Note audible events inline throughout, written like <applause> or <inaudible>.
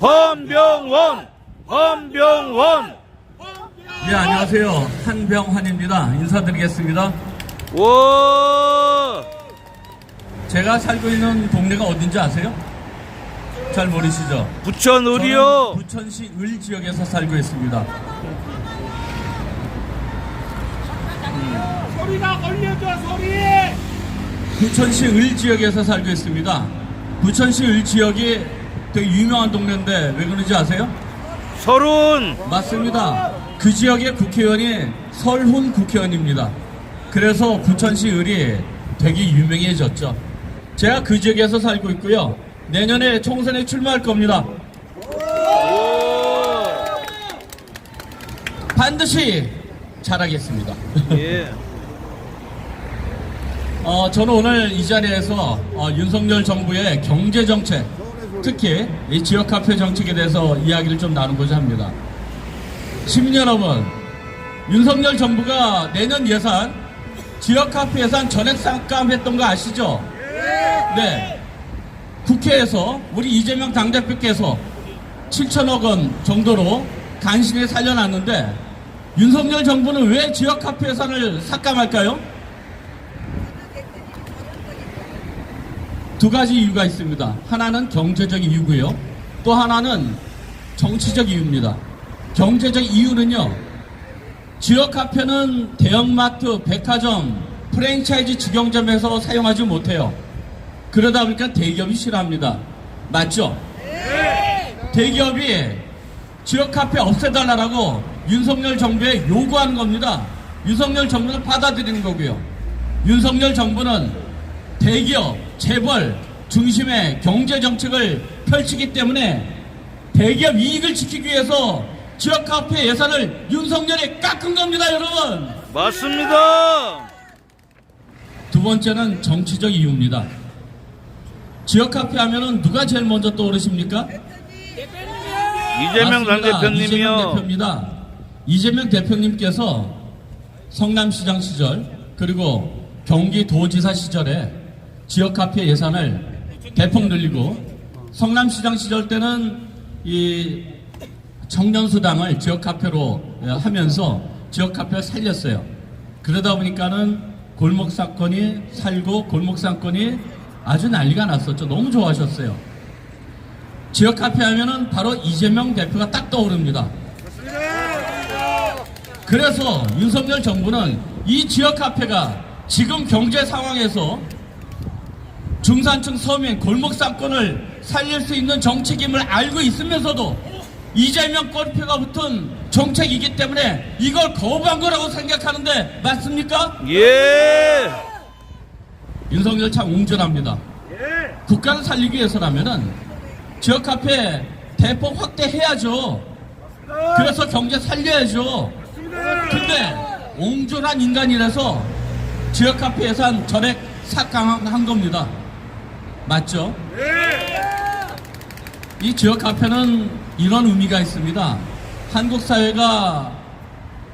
헌병원 헌병원 네, 안녕하세요. 한병환입니다. 인사드리겠습니다. 와 제가 살고 있는 동네가 어딘지 아세요? 잘 모르시죠? 부천 의리요 부천시 을 지역에서 살고 있습니다. 소리가 걸려줘 소리 부천시 을 지역에서 살고 있습니다. 부천시 을 지역이 되게 유명한 동네인데 왜 그런지 아세요? 서른 맞습니다. 그 지역의 국회의원이 설훈 국회의원입니다. 그래서 부천시 을이 되게 유명해졌죠. 제가 그 지역에서 살고 있고요. 내년에 총선에 출마할 겁니다. 반드시 잘하겠습니다. 예 <laughs> 어, 저는 오늘 이 자리에서 어, 윤석열 정부의 경제 정책, 특히 이 지역 카페 정책에 대해서 이야기를 좀 나누고자 합니다. 시민 여러분, 윤석열 정부가 내년 예산 지역 카페 예산 전액 삭감했던 거 아시죠? 네. 국회에서 우리 이재명 당대표께서 7천억 원 정도로 간신히 살려놨는데 윤석열 정부는 왜 지역 카페 예산을 삭감할까요? 두 가지 이유가 있습니다. 하나는 경제적 이유고요. 또 하나는 정치적 이유입니다. 경제적 이유는요. 지역 카페는 대형마트, 백화점, 프랜차이즈 직영점에서 사용하지 못해요. 그러다 보니까 대기업이 싫어합니다. 맞죠? 대기업이 지역 카페 없애달라고 윤석열 정부에 요구하는 겁니다. 윤석열 정부는 받아들이는 거고요. 윤석열 정부는 대기업, 재벌 중심의 경제 정책을 펼치기 때문에 대기업 이익을 지키기 위해서 지역 카페 예산을 윤석열이 깎은 겁니다, 여러분. 맞습니다 두 번째는 정치적 이유입니다. 지역 카페 하면은 누가 제일 먼저 떠오르십니까? 이재명. 이재명 당 대표님이요 대표입니다. 이재명 대표님께서 성남시장 시절 그리고 경기도지사 시절에 지역 카페 예산을 대폭 늘리고 성남시장 시절 때는 이 청년수당을 지역 카페로 하면서 지역 카페를 살렸어요. 그러다 보니까는 골목 사건이 살고 골목 사건이 아주 난리가 났었죠. 너무 좋아하셨어요. 지역 카페 하면은 바로 이재명 대표가 딱 떠오릅니다. 그래서 윤석열 정부는 이 지역 카페가 지금 경제 상황에서 중산층 서민 골목 상권을 살릴 수 있는 정책임을 알고 있으면서도 이재명 꼬리표가 붙은 정책이기 때문에 이걸 거부한 거라고 생각하는데 맞습니까? 예 윤석열 참 웅전합니다. 국가를 살리기 위해서라면은 지역 카페 대폭 확대해야죠. 그래서 경제 살려야죠. 근데 옹졸한 인간이라서 지역 카페 예산 전액 삭감한 겁니다. 맞죠? 이 지역 카페는 이런 의미가 있습니다. 한국 사회가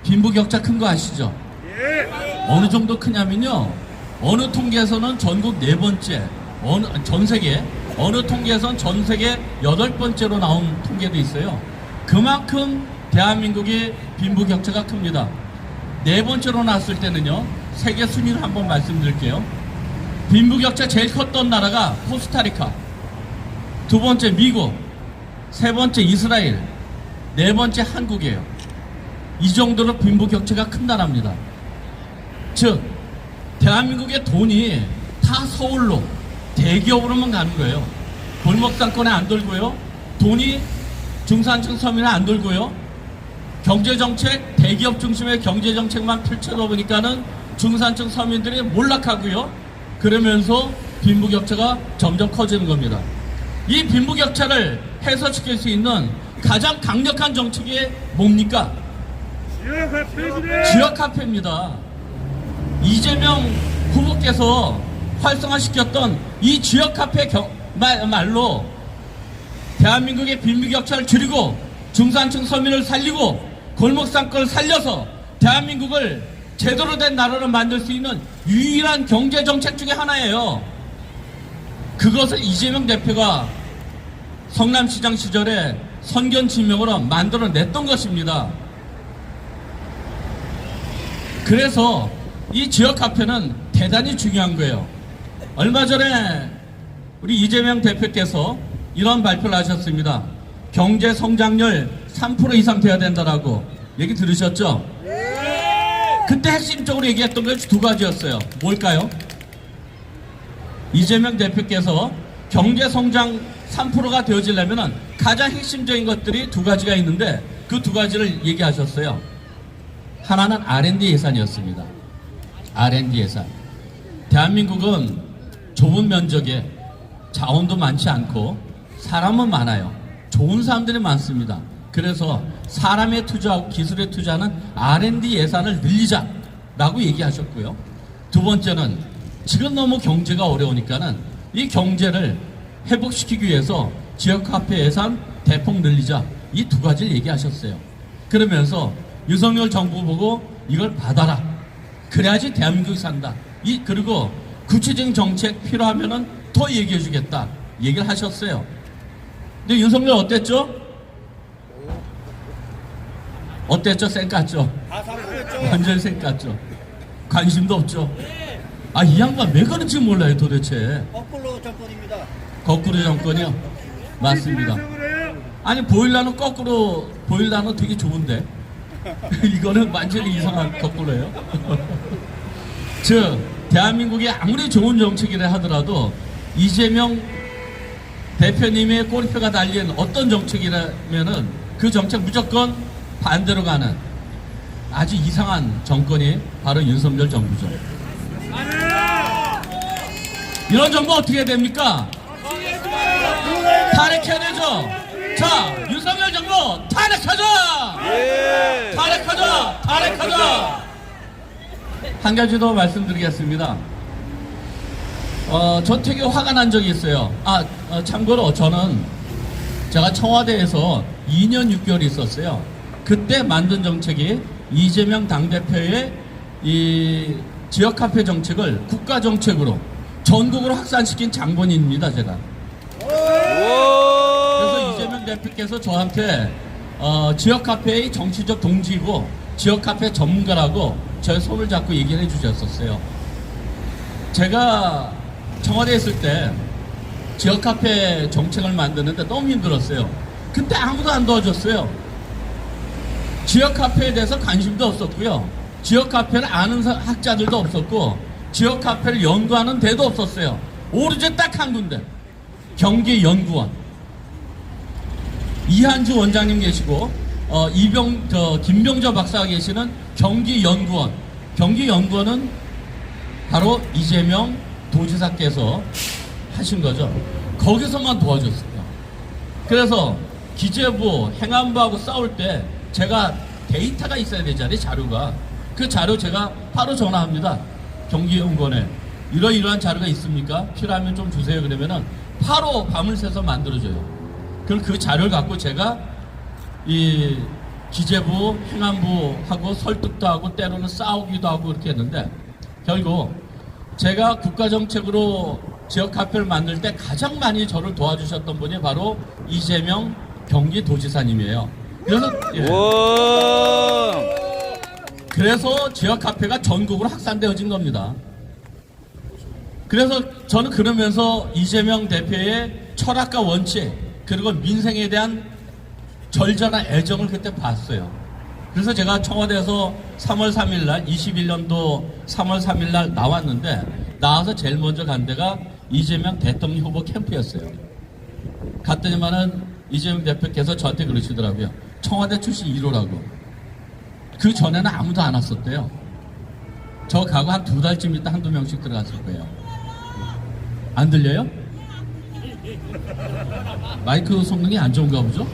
빈부격차 큰 거 아시죠? 어느 정도 크냐면요. 어느 통계에서는 전국 네 번째, 어느, 전 세계, 어느 통계에서는 전 세계 여덟 번째로 나온 통계도 있어요. 그만큼 대한민국의 빈부격차가 큽니다. 네 번째로 나왔을 때는요, 세계 순위를 한번 말씀드릴게요. 빈부격차 제일 컸던 나라가 코스타리카, 두 번째 미국, 세 번째 이스라엘, 네 번째 한국이에요. 이 정도로 빈부격차가 큰 나라입니다. 즉, 대한민국의 돈이 다 서울로 대기업으로만 가는 거예요. 골목상권에 안 돌고요. 돈이 중산층 서민에 안 돌고요. 경제정책, 대기업 중심의 경제정책만 펼쳐다 보니까는 중산층 서민들이 몰락하고요. 그러면서 빈부격차가 점점 커지는 겁니다. 이 빈부격차를 해소시킬 수 있는 가장 강력한 정책이 뭡니까? 지역 카페입니다. 이재명 후보께서 활성화시켰던 이 지역 카페 겨- 말, 말로 대한민국의 빈부격차를 줄이고 중산층 서민을 살리고 골목상권을 살려서 대한민국을 제대로 된 나라로 만들 수 있는 유일한 경제 정책 중에 하나예요. 그것을 이재명 대표가 성남시장 시절에 선견 지명으로 만들어냈던 것입니다. 그래서 이 지역 카페는 대단히 중요한 거예요. 얼마 전에 우리 이재명 대표께서 이런 발표를 하셨습니다. 경제 성장률 3% 이상 돼야 된다라고 얘기 들으셨죠? 그때 핵심적으로 얘기했던 것이 두 가지였어요. 뭘까요? 이재명 대표께서 경제 성장 3%가 되어지려면 가장 핵심적인 것들이 두 가지가 있는데 그 두 가지를 얘기하셨어요. 하나는 R&D 예산이었습니다. R&D 예산. 대한민국은 좁은 면적에 자원도 많지 않고 사람은 많아요. 좋은 사람들이 많습니다. 그래서 사람에 투자하고 기술에 투자하는 R&D 예산을 늘리자라고 얘기하셨고요. 두 번째는 지금 너무 경제가 어려우니까는 이 경제를 회복시키기 위해서 지역 카페 예산 대폭 늘리자 이 두 가지를 얘기하셨어요. 그러면서 윤석열 정부 보고 이걸 받아라. 그래야지 대한민국이 산다. 이 그리고 구체적인 정책 필요하면은 더 얘기해 주겠다. 얘기를 하셨어요. 근데 윤석열 어땠죠? 어땠죠? 쌩 깠죠? 다 사보였죠? 완전 쌩 깠죠? 관심도 없죠? 아, 이 양반 왜 그런지 몰라요, 도대체. 거꾸로 정권입니다. 거꾸로 정권이요? 맞습니다. 아니, 보일러는 거꾸로, 보일러는 되게 좋은데. <laughs> 이거는 완전히 이상한 거꾸로예요. <laughs> 즉, 대한민국이 아무리 좋은 정책이라 하더라도 이재명 대표님의 꼬리표가 달린 어떤 정책이라면은 그 정책 무조건 반대로 가는 아주 이상한 정권이 바로 윤석열 정부죠. 이런 정부 어떻게 됩니까? 탄핵해야 되죠. 자, 윤석열 정부 탄핵하자. 예. 탄핵하자! 탄핵하자! 한 가지 더 말씀드리겠습니다. 어, 저 되게 화가 난 적이 있어요. 아, 어, 참고로 저는 제가 청와대에서 2년 6개월 있었어요. 그때 만든 정책이 이재명 당대표의 이 지역 카페 정책을 국가 정책으로 전국으로 확산시킨 장본인입니다, 제가. 그래서 오. 이재명 대표께서 저한테 어, 지역 카페의 정치적 동지이고 지역 카페 전문가라고 저의 손을 잡고 얘기를 해주셨었어요. 제가 청와대에 있을 때 지역 카페 정책을 만드는데 너무 힘들었어요. 그때 아무도 안 도와줬어요. 지역 카페에 대해서 관심도 없었고요. 지역 카페를 아는 사- 학자들도 없었고 지역 카페를 연구하는 데도 없었어요. 오로지 딱 한 군데. 경기연구원. 이한주 원장님 계시고 어, 이병 저 김병저 박사가 계시는 경기연구원. 경기연구원은 바로 이재명 도지사께서 하신 거죠. 거기서만 도와줬어요. 그래서 기재부, 행안부하고 싸울 때 제가 데이터가 있어야 되잖아요, 자료가. 그 자료 제가 바로 전화합니다. 경기연구원에. 이러이러한 자료가 있습니까? 필요하면 좀 주세요. 그러면은 바로 밤을 새서 만들어줘요. 그럼 그 자료를 갖고 제가 이 기재부, 행안부하고 설득도 하고 때로는 싸우기도 하고 그렇게 했는데 결국 제가 국가정책으로 지역 카페를 만들 때 가장 많이 저를 도와주셨던 분이 바로 이재명 경기도지사님이에요. 그래서 예. 와. 그래서 지역 카페가 전국으로 확산되어진 겁니다. 그래서 저는 그러면서 이재명 대표의 철학과 원칙 그리고 민생에 대한 절절한 애정을 그때 봤어요. 그래서 제가 청와대에서 3월 3일 날 21년도 3월 3일 날 나왔는데 나와서 제일 먼저 간 데가 이재명 대통령 후보 캠프였어요. 갔더니만은 이재명 대표께서 저한테 그러시더라고요. 청와대 출신 1호라고. 그 전에는 아무도 안 왔었대요. 저 가고 한 두 달쯤 있다 한두 명씩 들어갔을 거예요. 안 들려요? 마이크 성능이 안 좋은가 보죠?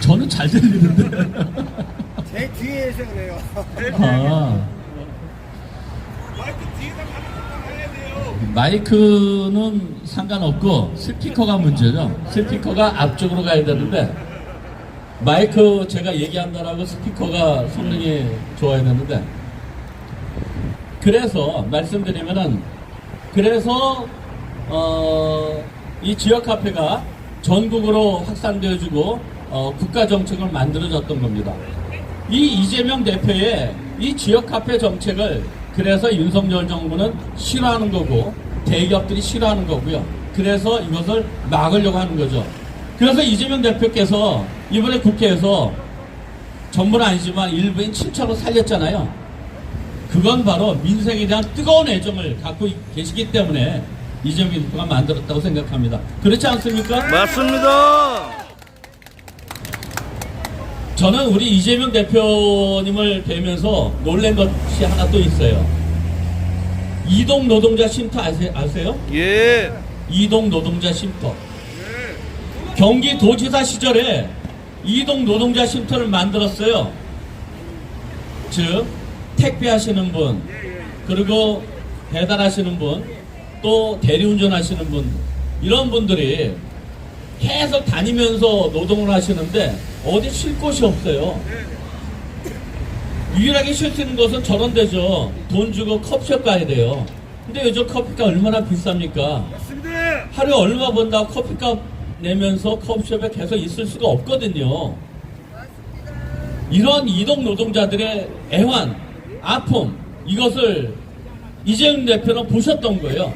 저는 잘 들리는데. 제 뒤에서 그래요. 아, 마이크 뒤에다 가면 해야 돼요. 마이크는 상관없고 스피커가 문제죠. 스피커가 앞쪽으로 가야 되는데 마이크 제가 얘기한다라고 스피커가 성능이 좋아야 되는데 그래서 말씀드리면은 그래서 어, 이 지역 카페가 전국으로 확산되어지고 어, 국가 정책을 만들어졌던 겁니다. 이 이재명 대표의 이 지역 카페 정책을 그래서 윤석열 정부는 싫어하는 거고 대기업들이 싫어하는 거고요. 그래서 이것을 막으려고 하는 거죠. 그래서 이재명 대표께서 이번에 국회에서 전부는 아니지만 일부인 7차로 살렸잖아요. 그건 바로 민생에 대한 뜨거운 애정을 갖고 계시기 때문에 이재명 대표가 만들었다고 생각합니다. 그렇지 않습니까? 맞습니다. 저는 우리 이재명 대표님을 뵈면서 놀란 것이 하나 또 있어요. 이동 노동자 쉼터 아세, 아세요? 예. 이동 노동자 쉼터. 경기 도지사 시절에 이동 노동자 쉼터를 만들었어요. 즉, 택배하시는 분, 그리고 배달하시는 분, 또 대리운전 하시는 분, 이런 분들이 계속 다니면서 노동을 하시는데 어디 쉴 곳이 없어요. 유일하게 쉴 수 있는 곳은 저런 데죠. 돈 주고 커피숍 가야 돼요. 근데 요즘 커피가 얼마나 비쌉니까? 하루에 얼마 번다고 커피값 내면서 커피숍에 계속 있을 수가 없거든요. 이런 이동 노동자들의 애환, 아픔, 이것을 이재용 대표는 보셨던 거예요.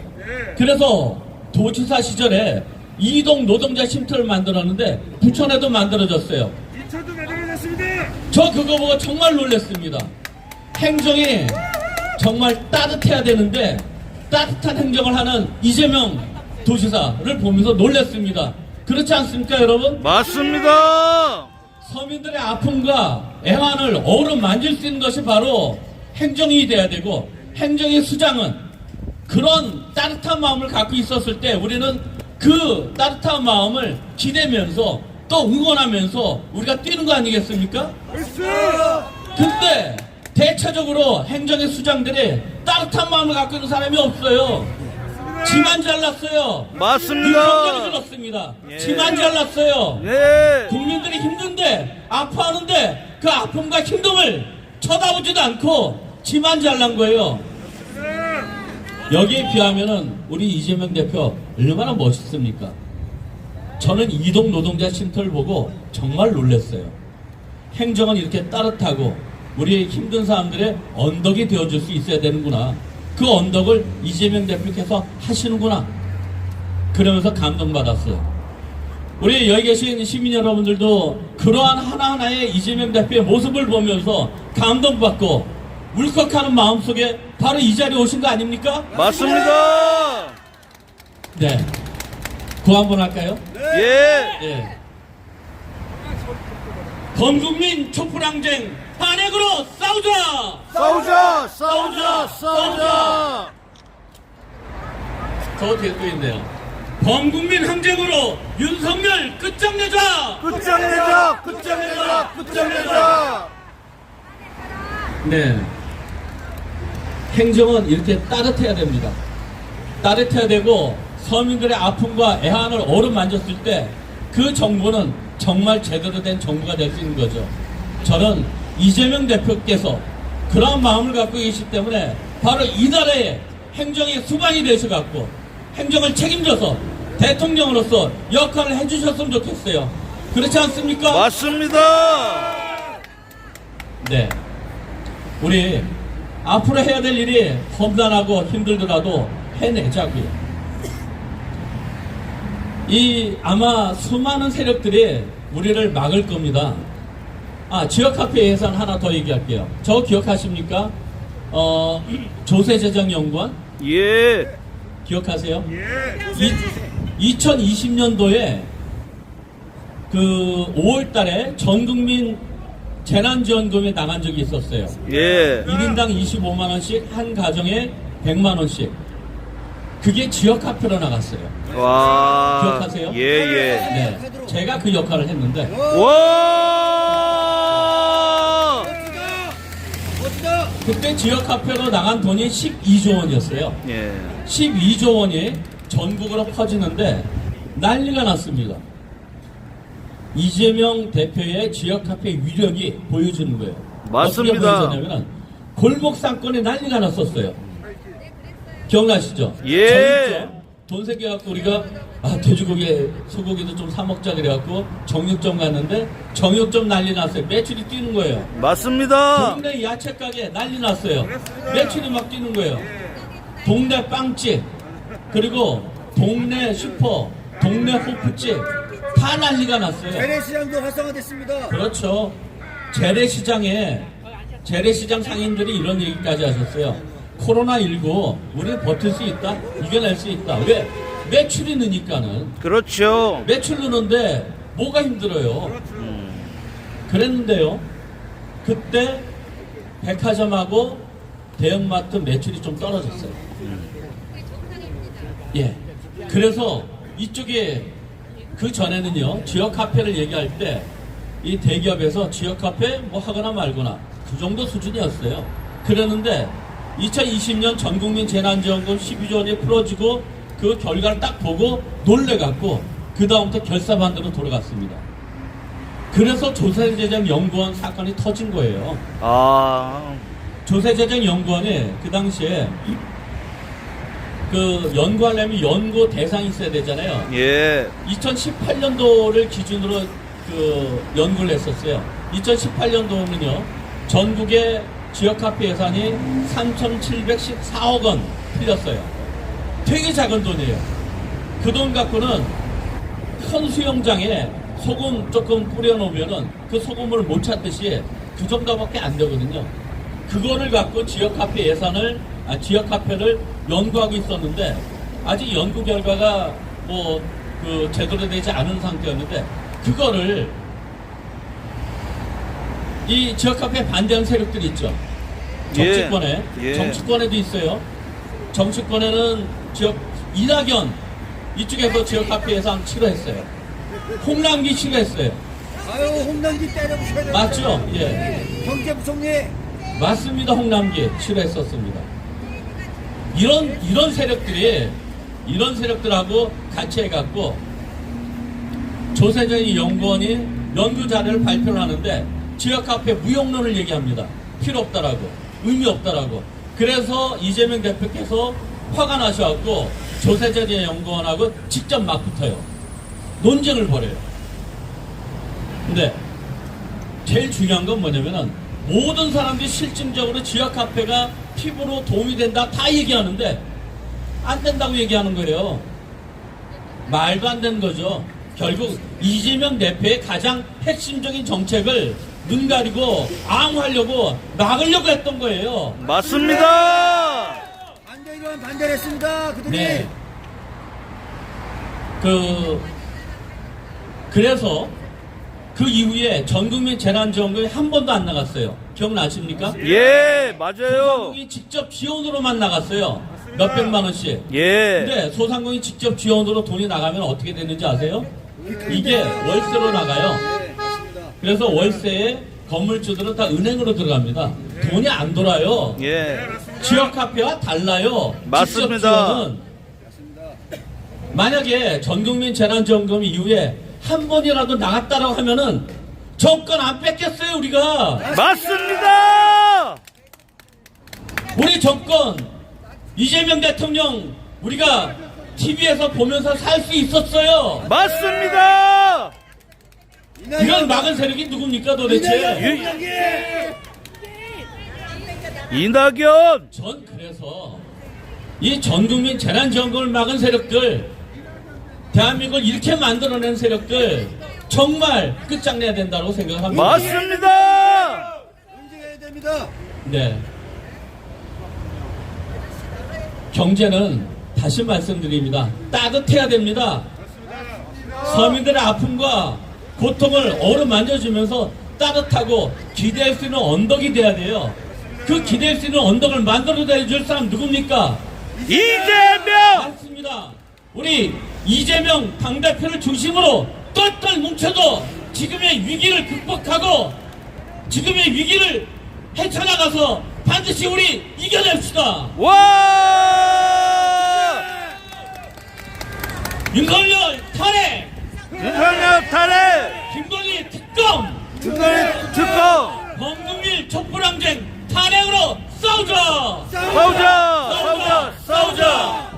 그래서 도지사 시절에 이동 노동자 쉼터를 만들었는데 부천에도 만들어졌어요. 인천도 만들어졌습니다. 저 그거 보고 정말 놀랐습니다. 행정이 정말 따뜻해야 되는데 따뜻한 행정을 하는 이재명 도지사를 보면서 놀랐습니다. 그렇지 않습니까, 여러분? 맞습니다. 서민들의 아픔과 애환을 어우러 만질 수 있는 것이 바로 행정이 돼야 되고 행정의 수장은 그런 따뜻한 마음을 갖고 있었을 때 우리는 그 따뜻한 마음을 기대면서 또 응원하면서 우리가 뛰는 거 아니겠습니까? 근데 대체적으로 행정의 수장들이 따뜻한 마음을 갖고 있는 사람이 없어요. 지만 잘났어요. 맞습니다. 윤석열이 그렇습니다. 예. 지만 잘났어요. 예. 국민들이 힘든데 아파하는데 그 아픔과 힘듦을 쳐다보지도 않고 지만 잘난 거예요. 여기에 비하면은 우리 이재명 대표 얼마나 멋있습니까? 저는 이동 노동자 쉼터를 보고 정말 놀랐어요. 행정은 이렇게 따뜻하고 우리 힘든 사람들의 언덕이 되어줄 수 있어야 되는구나. 그 언덕을 이재명 대표께서 하시는구나. 그러면서 감동받았어요. 우리 여기 계신 시민 여러분들도 그러한 하나하나의 이재명 대표의 모습을 보면서 감동받고 울컥하는 마음속에 바로 이 자리에 오신 거 아닙니까? 맞습니다. 네. 구 한번 할까요? 예. 예. 범국민 촛불항쟁 반핵으로 싸우자! 싸우자, 싸우자, 싸우자. 저 뒤에 또 있네요. 범국민 항쟁으로 윤석열 끝장내자! 끝장내자, 끝장내자, 끝장내자. 네. 행정은 이렇게 따뜻해야 됩니다. 따뜻해야 되고 서민들의 아픔과 애환을 어루만졌을 때 그 정부는 정말 제대로 된 정부가 될 수 있는 거죠. 저는 이재명 대표께서 그런 마음을 갖고 계시기 때문에 바로 이 나라의 행정의 수반이 되셔갖고 행정을 책임져서 대통령으로서 역할을 해주셨으면 좋겠어요. 그렇지 않습니까? 맞습니다. 네. 우리 앞으로 해야 될 일이 험난하고 힘들더라도 해내자고요. 이 아마 수많은 세력들이 우리를 막을 겁니다. 아, 지역 카페 예산 하나 더 얘기할게요. 저 기억하십니까? 어, <clears throat> 조세재정연구원 예. 기억하세요? 예. 2020년도에 그 5월 달에 전 국민 재난지원금에 나간 적이 있었어요. 예. 1인당 25만원씩 한 가정에 100만원씩. 그게 지역 카페로 나갔어요. 와. 기억하세요? 예, 예. 네. 제가 그 역할을 했는데, 와. 멋지다. 그때 지역 카페로 나간 돈이 12조 원이었어요. 예. 12조 원이 전국으로 퍼지는데 난리가 났습니다. 이재명 대표의 지역 카페 위력이 보여주는 거예요. 맞습니다. 어떻게 보여줬냐면 골목 상권에 난리가 났었어요. 기억나시죠? 예. 돈 생겨갖고 우리가 아 돼지고기 소고기도 좀 사 먹자 그래갖고 정육점 갔는데 정육점 난리 났어요. 매출이 뛰는 거예요. 맞습니다. 동네 야채 가게 난리 났어요. 매출이 막 뛰는 거예요. 동네 빵집 그리고 동네 슈퍼, 동네 호프집 다 난리가 났어요. 재래시장도 활성화됐습니다. 그렇죠. 재래시장에 재래시장 상인들이 이런 얘기까지 하셨어요. 코로나19 우리 버틸 수 있다, 이겨낼 수 있다. 왜? 매출이 느니까는 그렇죠. 매출 느는데 뭐가 힘들어요? 그랬는데요. 그때 백화점하고 대형마트 매출이 좀 떨어졌어요. 예. 그래서 이쪽에 그 전에는요 지역 카페를 얘기할 때 이 대기업에서 지역 카페 뭐 하거나 말거나 그 정도 수준이었어요. 그랬는데 2020년 전국민 재난지원금 12조 원이 풀어지고 그 결과를 딱 보고 놀래갖고 그 다음부터 결사반대로 돌아갔습니다. 그래서 조세재정 연구원 사건이 터진 거예요. 아, 조세재정 연구원이 그 당시에 그 연구하려면 연구 대상이 있어야 되잖아요. 예. 2018년도를 기준으로 그 연구를 했었어요. 2018년도는요, 전국의 지역 카페 예산이 3,714억 원 틀렸어요. 되게 작은 돈이에요. 그 돈 갖고는 큰 수영장에 소금 조금 뿌려놓으면은 그 소금을 못 찾듯이 그 정도밖에 안 되거든요. 그거를 갖고 지역 카페 예산을, 아, 지역 카페를 연구하고 있었는데, 아직 연구 결과가 뭐, 그, 제대로 되지 않은 상태였는데, 그거를, 이 지역 카페 반대하는 세력들이 있죠. 정치권에, 예. 정치권에도 있어요. 정치권에는 지역, 이낙연, 이쪽에서 지역 카페 예산 치료했어요. 홍남기 치료했어요. 아유 홍남기 때려부셔야 됩니다. 맞죠? 예. 경제부총리 맞습니다. 홍남기 치료했었습니다. 이런 이런 세력들이 이런 세력들하고 같이 해갖고 조세정의 연구원이 연구 자료를 발표를 하는데 지역 카페 무용론을 얘기합니다. 필요 없다라고 의미 없다라고. 그래서 이재명 대표께서 화가 나셔갖고 조세정의 연구원하고 직접 막 붙어요. 논쟁을 벌여요. 근데 제일 중요한 건 뭐냐면은 모든 사람들이 실질적으로 지역 카페가 피부로 도움이 된다 다 얘기하는데 안 된다고 얘기하는 거예요. 말도 안 되는 거죠. 결국 이재명 대표의 가장 핵심적인 정책을 눈 가리고 앙하려고 막으려고 했던 거예요. 맞습니다. 반대 의원 반대를 했습니다. 그들이 네. 그 그래서 그 이후에 전국민 재난지원금이 한 번도 안 나갔어요. 기억나십니까? 예, 맞아요. 소상공인이 직접 지원으로만 나갔어요. 몇 백만 원씩. 예. 근데 소상공인이 직접 지원으로 돈이 나가면 어떻게 되는지 아세요? 이게 월세로 나가요. 네. 그래서 월세에 건물주들은 다 은행으로 들어갑니다. 돈이 안 돌아요. 예. 지역 카페와 달라요. 맞습니다. 만약에 전국민 재난지원금 이후에 한 번이라도 나갔다라고 하면은 정권 안 뺏겼어요 우리가. 맞습니다. 우리 정권 이재명 대통령 우리가 TV에서 보면서 살 수 있었어요. 맞습니다. 이런 막은 세력이 누굽니까 도대체? 유- 이낙연. 전 그래서 이 전국민 재난지원금을 막은 세력들 대한민국을 이렇게 만들어낸 세력들 정말 끝장내야 된다고 생각합니다. 맞습니다. 응징해야 됩니다. 네. 경제는 다시 말씀드립니다. 따뜻해야 됩니다. 서민들의 아픔과 고통을 어루만져주면서 따뜻하고 기대할 수 있는 언덕이 돼야 돼요. 그 기대할 수 있는 언덕을 만들어내 줄 사람 누굽니까? 이재명. 맞습니다. 우리 이재명 당대표를 중심으로 똘똘 뭉쳐도 지금의 위기를 극복하고 지금의 위기를 헤쳐나가서 반드시 우리 이겨냅시다. 와. 윤석열 탄핵! 윤석열 탄핵! 김건희 특검! 특검의 특검! 범국민 촛불항쟁 탄핵으로 싸우자! 싸우자! 싸우자! 싸우자!